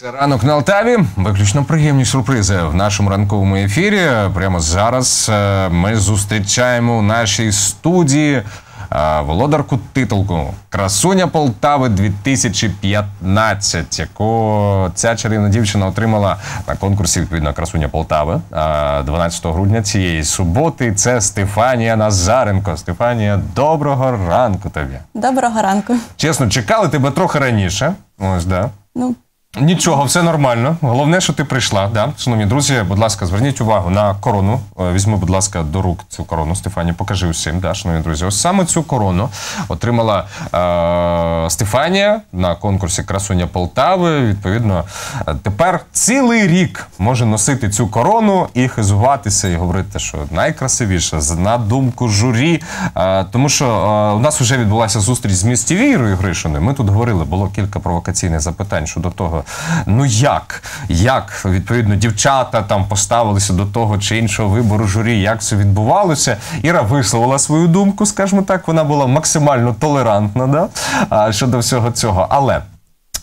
Дивитися ранок на Алтаві. Виключно приємні сюрпризи в нашому ранковому ефірі. Прямо зараз е, ми зустрічаємо у нашій студії е, володарку титулку Красуня Полтави 2015, яку ця чарівна дівчина отримала на конкурсі відповідно Красуня Полтави е, 12 грудня цієї суботи. Це Стефанія Назаренко. Стефанія, доброго ранку тобі. Доброго ранку. Чесно, чекали тебе трохи раніше. Ось да. Ну, Нічого, все нормально. Головне, що ти прийшла. Да? Шановні друзі, будь ласка, зверніть увагу на корону. Е, Візьми, будь ласка, до рук цю корону. Стефанія, покажи усім. Да, шановні друзі, ось саме цю корону отримала е- Стефанія на конкурсі Красуня Полтави. Відповідно, е, тепер цілий рік може носити цю корону і хизуватися, і говорити, що найкрасивіша з- на думку журі. Е, тому що е, у нас вже відбулася зустріч з міс ТВ Ірою Гришиною. Ми тут говорили, було кілька провокаційних запитань щодо того, ну як, як відповідно дівчата там поставилися до того чи іншого вибору журі, як це відбувалося. Іра висловила свою думку, скажімо так, вона була максимально толерантна да? щодо всього цього. Але.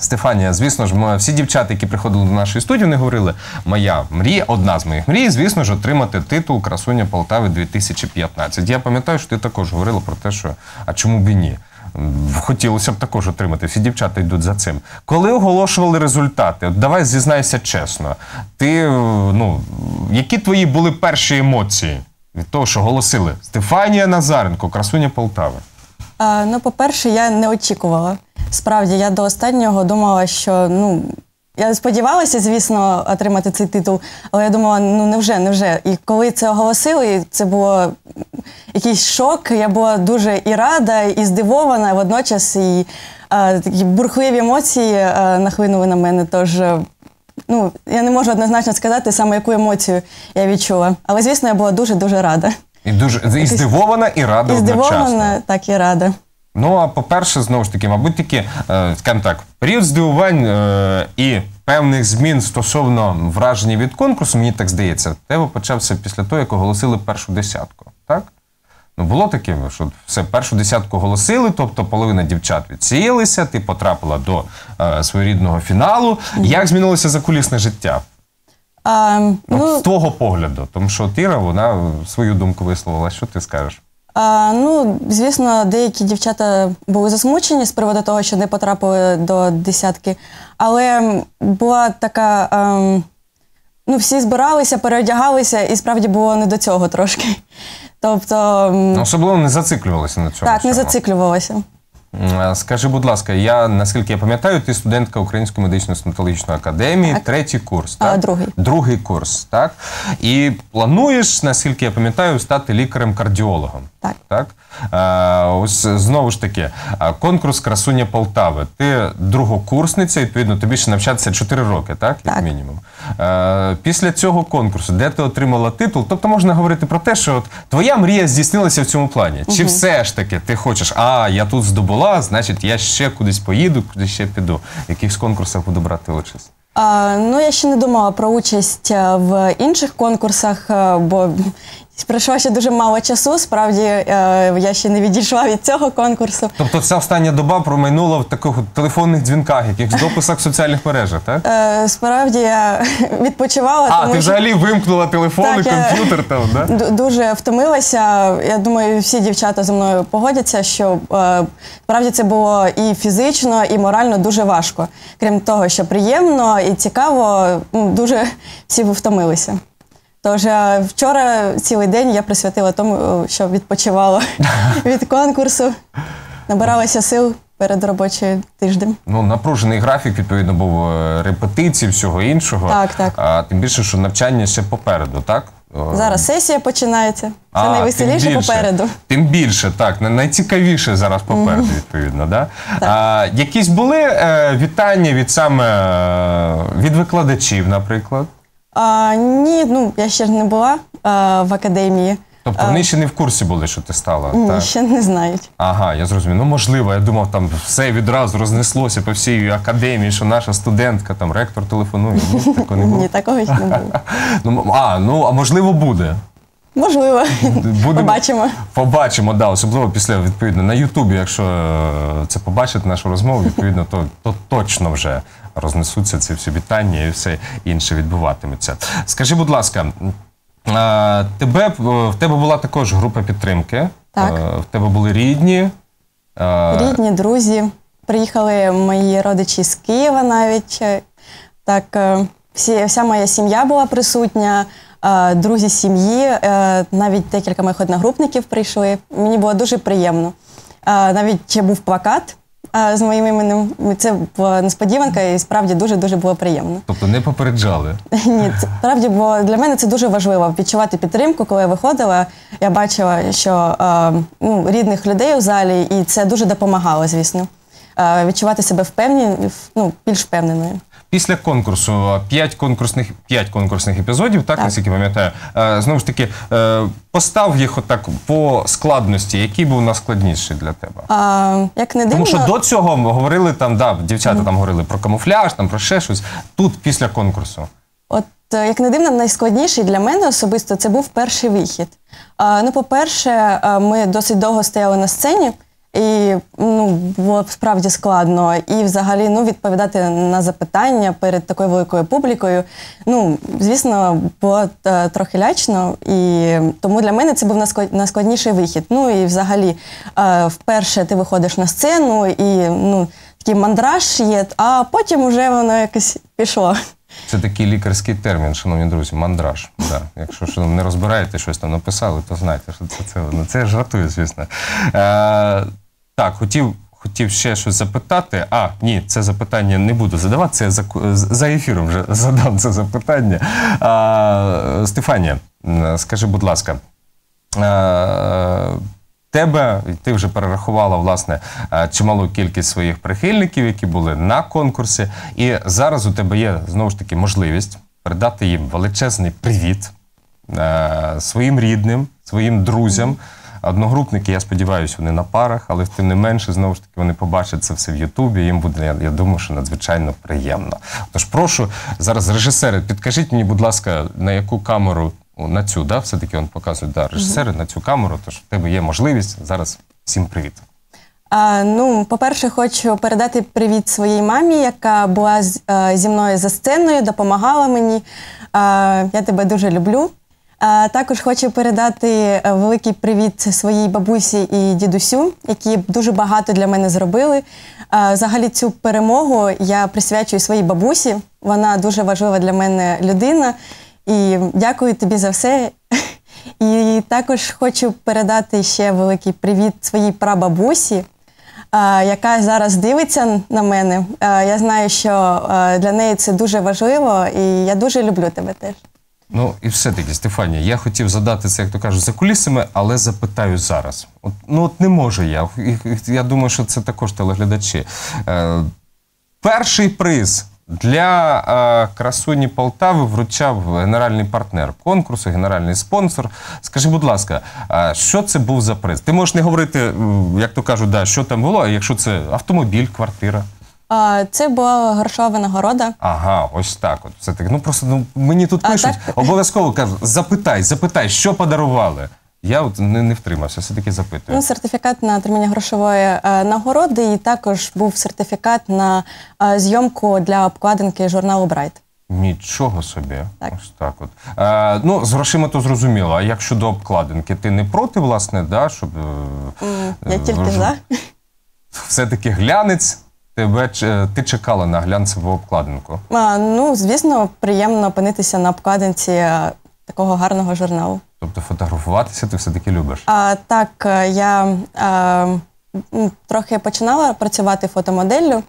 Стефанія, звісно ж, ми, всі дівчата, які приходили до нашої студії, вони говорили, моя мрія, одна з моїх мрій, звісно ж, отримати титул Красуня Полтави 2015. Я пам'ятаю, що ти також говорила про те, що а чому б і ні? Хотілося б також отримати. Всі дівчата йдуть за цим. Коли оголошували результати, от давай зізнайся чесно, ти ну які твої були перші емоції від того, що голосили Стефанія Назаренко, Красуня Полтави? а, ну, по-перше, я не очікувала. Справді, я до останнього думала, що ну. Я сподівалася, звісно, отримати цей титул, але я думала, ну невже, невже. І коли це оголосили, це було якийсь шок. Я була дуже і рада, і здивована, водночас і е, такі бурхливі емоції е, нахлинули на мене. Тож е, ну, я не можу однозначно сказати саме яку емоцію я відчула. Але, звісно, я була дуже-дуже рада. І дуже і здивована, і рада І одночасно. здивована, так і рада. Ну а по-перше, знову ж таки, мабуть, таки, е, скажімо так, період здивувань е, і певних змін стосовно враження від конкурсу, мені так здається, тебе почався після того, як оголосили першу десятку. Так? Ну, було таке, що все першу десятку оголосили, тобто половина дівчат відсіялися, ти потрапила до е, своєрідного фіналу. Як змінилося закулісне життя? А, Ну, ну, з твого погляду, тому що Тіра, вона свою думку висловила. Що ти скажеш? А, ну, звісно, деякі дівчата були засмучені з приводу того, що не потрапили до десятки. Але була така. А, ну, всі збиралися, переодягалися, і справді було не до цього трошки. Тобто, Ну, особливо не зациклювалися на цьому. так, не зациклювалася. М, Скажи, будь ласка, я наскільки я пам'ятаю, ти студентка Української медично-стоматологічної академії, Так. третій курс, А, другий. Другий курс, так? І плануєш, наскільки я пам'ятаю, стати лікарем-кардіологом. Так. Так? Е, ось знову ж таки, е, конкурс Красуня Полтави. Ти другокурсниця, відповідно, тобі ще навчатися 4 роки, так? Як Так. мінімум. Е, після цього конкурсу, де ти отримала титул, тобто можна говорити про те, що от твоя мрія здійснилася в цьому плані. Чи все ж таки ти хочеш, а я тут здобула, значить я ще кудись поїду, кудись ще піду. В якихось конкурсах буду брати участь. А, ну, я ще не думала про участь е, в інших конкурсах, е, бо пройшло ще дуже мало часу. Справді е, я ще не відійшла від цього конкурсу. Тобто ця остання доба промайнула в таких телефонних дзвінках, якихось дописах в соціальних мережах, так? Е, справді я відпочивала. А, тому ти що взагалі вимкнула телефон і Так, комп'ютер там, да? дуже втомилася. Я думаю, всі дівчата зі мною погодяться, що е, справді це було і фізично, і морально дуже важко. Крім того, що приємно і цікаво, дуже всі втомилися. Тож е, вчора цілий день я присвятила тому, е, що відпочивала від конкурсу, набиралася сил перед робочим тиждем. Ну, напружений графік, відповідно, був е, репетиції, всього іншого. Так, так. А тим більше, що навчання ще попереду, так? Зараз сесія починається. Це а, найвеселіше тим більше. попереду. Тим більше, так. най- Найцікавіше зараз попереду, відповідно. Да? А, якісь були е, вітання від саме від викладачів, наприклад? А, ні, ну я ще ж не була а, в академії. Тобто вони ще не в курсі були, що ти стала. Ні, так? ще не знають. Ага, я зрозумів. Ну можливо, я думав, там все відразу рознеслося по всій академії, що наша студентка, там ректор телефонує. Ні, такого не було. Ні, такого ще не було. Ну, а, ну а можливо буде. Можливо, Будемо- побачимо. Побачимо, да, особливо після відповідно на Ютубі, якщо е, це побачить нашу розмову, відповідно, то, то точно вже рознесуться ці всі вітання і все інше відбуватиметься. Скажи, будь ласка, тебе в тебе була також група підтримки. Так. Е, В тебе були рідні. е, Рідні, друзі. Приїхали мої родичі з Києва навіть. Е, Так, е, всі, вся моя сім'я була присутня, е, друзі сім'ї, е, навіть декілька моїх одногрупників прийшли. Мені було дуже приємно. Е, Навіть був плакат е, з моїм іменем. Це була несподіванка і справді дуже-дуже було приємно. Тобто не попереджали. Ні, справді, бо для мене це дуже важливо відчувати підтримку. Коли я виходила, я бачила, що е, ну, рідних людей у залі, і це дуже допомагало, звісно. Е, відчувати себе впевнені, ну, більш впевненою. Після конкурсу п'ять конкурсних п'ять конкурсних епізодів, так, Так. наскільки пам'ятаю. Е, Знову ж таки, е, постав їх отак по складності, який був найскладніший для тебе. А, як не дивно, Тому що до цього ми говорили там, да, дівчата там говорили про камуфляж, там про ще щось. Тут після конкурсу. От е, як не дивно, найскладніший для мене особисто це був перший вихід. А, ну, по-перше, ми досить довго стояли на сцені, ну, було справді складно. І взагалі ну, відповідати на запитання перед такою великою публікою. Ну, звісно, було е, трохи лячно, і тому для мене це був найсклад- найскладніший вихід. Ну і взагалі, е, вперше ти виходиш на сцену, і ну, такий мандраж є, а потім вже воно якось пішло. Це такий лікарський термін, шановні друзі, мандраж. Да. Якщо що не розбираєте щось там написали, то знайте, що це це. Це я жартую, звісно. Е, так, хотів. Хотів ще щось запитати. А, ні, це запитання не буду задавати. Це за, за ефіром вже задам це запитання. А, Стефанія, скажи, будь ласка, е, тебе, ти вже перерахувала власне чималу кількість своїх прихильників, які були на конкурсі. І зараз у тебе є знову ж таки можливість передати їм величезний привіт своїм рідним, своїм друзям. Одногрупники, я сподіваюся, вони на парах, але тим не менше, знову ж таки, вони побачать це все в Ютубі. Їм буде, я, я думаю, що надзвичайно приємно. Тож прошу зараз, режисери, підкажіть мені, будь ласка, на яку камеру О, на цю, да, все-таки він показує да, режисери на цю камеру. Тож в тебе є можливість зараз всім привіт. А, ну, по-перше, хочу передати привіт своїй мамі, яка була з- е, зі мною за сценою, допомагала мені. А, я тебе дуже люблю. Також хочу передати е, великий привіт своїй бабусі і дідусю, які дуже багато для мене зробили. Взагалі, цю перемогу я присвячую своїй бабусі. Вона дуже важлива для мене людина. І дякую тобі за все. І також хочу передати ще великий привіт своїй прабабусі, яка зараз дивиться на мене. Я знаю, що для неї це дуже важливо, і я дуже люблю тебе теж. Ну і все-таки, Стефанія, я хотів задати це, як то кажуть, за кулісами, але запитаю зараз. От, ну от не можу я. Я думаю, що це також телеглядачі. Е, перший приз для е, красуні Полтави вручав генеральний партнер конкурсу, генеральний спонсор. Скажи, будь ласка, е, що це був за приз? Ти можеш не говорити, як то кажуть, да, що там було, якщо це автомобіль, квартира. А, Це була грошова нагорода. Ага, ось так. От все таки. Ну просто ну мені тут А, пишуть, так? обов'язково кажуть, запитай, запитай, що подарували. Я от не, не втримався, все таки запитую. Ну, сертифікат на отримання грошової е, нагороди, і також був сертифікат на е, зйомку для обкладинки журналу Брайт. Нічого собі. Так. Ось так от. Е, ну, з грошима то зрозуміло. А як щодо обкладинки, ти не проти, власне, да, щоб е, Я е, тільки ж- за. все-таки глянець. Тебе ти чекала на глянцеву обкладинку. А, ну, звісно, приємно опинитися на обкладинці е, такого гарного журналу. Тобто фотографуватися ти все-таки любиш. А, так, е, я е, м, трохи починала працювати фотомоделлю,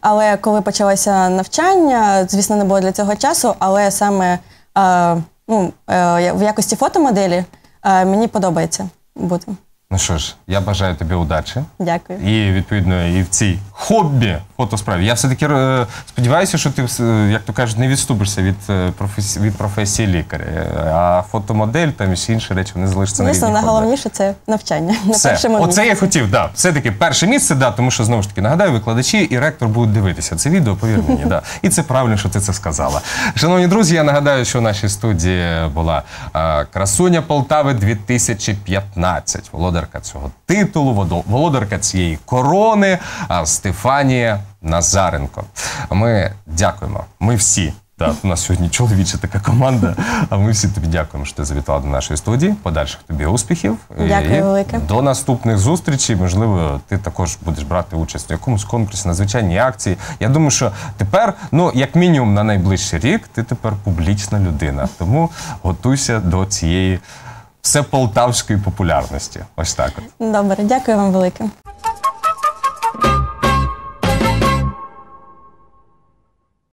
але коли почалося навчання, звісно, не було для цього часу, але саме е, ну, е, в якості фотомоделі е, мені подобається бути. Ну що ж, я бажаю тобі удачі. Дякую. І відповідно і в цій хобі фотосправі. Я все-таки е, сподіваюся, що ти, вс- як то кажуть, не відступишся від, е, професії, від професії лікаря. Е, А фотомодель там і всі інші речі вони залишаться на Звісно, рівні хобі. найголовніше це навчання. На Все, першому оце місці. я хотів, да. Все-таки перше місце, да, тому що знову ж таки нагадаю, викладачі і ректор будуть дивитися це відео, повір мені, да. І це правильно, що ти це сказала. Шановні друзі, я нагадаю, що в нашій студії була е, красуня Полтави 2015, володарка цього титулу, володарка цієї корони, а, Стефанія Назаренко. Ми дякуємо. Ми всі. Так, у нас сьогодні чоловіча така команда. А ми всі тобі дякуємо, що ти завітала до нашої студії. Подальших тобі успіхів. Дякую І велике. До наступних зустрічей. Можливо, ти також будеш брати участь у якомусь конкурсі, надзвичайній акції. Я думаю, що тепер, ну як мінімум, на найближчий рік, ти тепер публічна людина. Тому готуйся до цієї всеполтавської популярності. Ось так. От. Добре, дякую вам велике.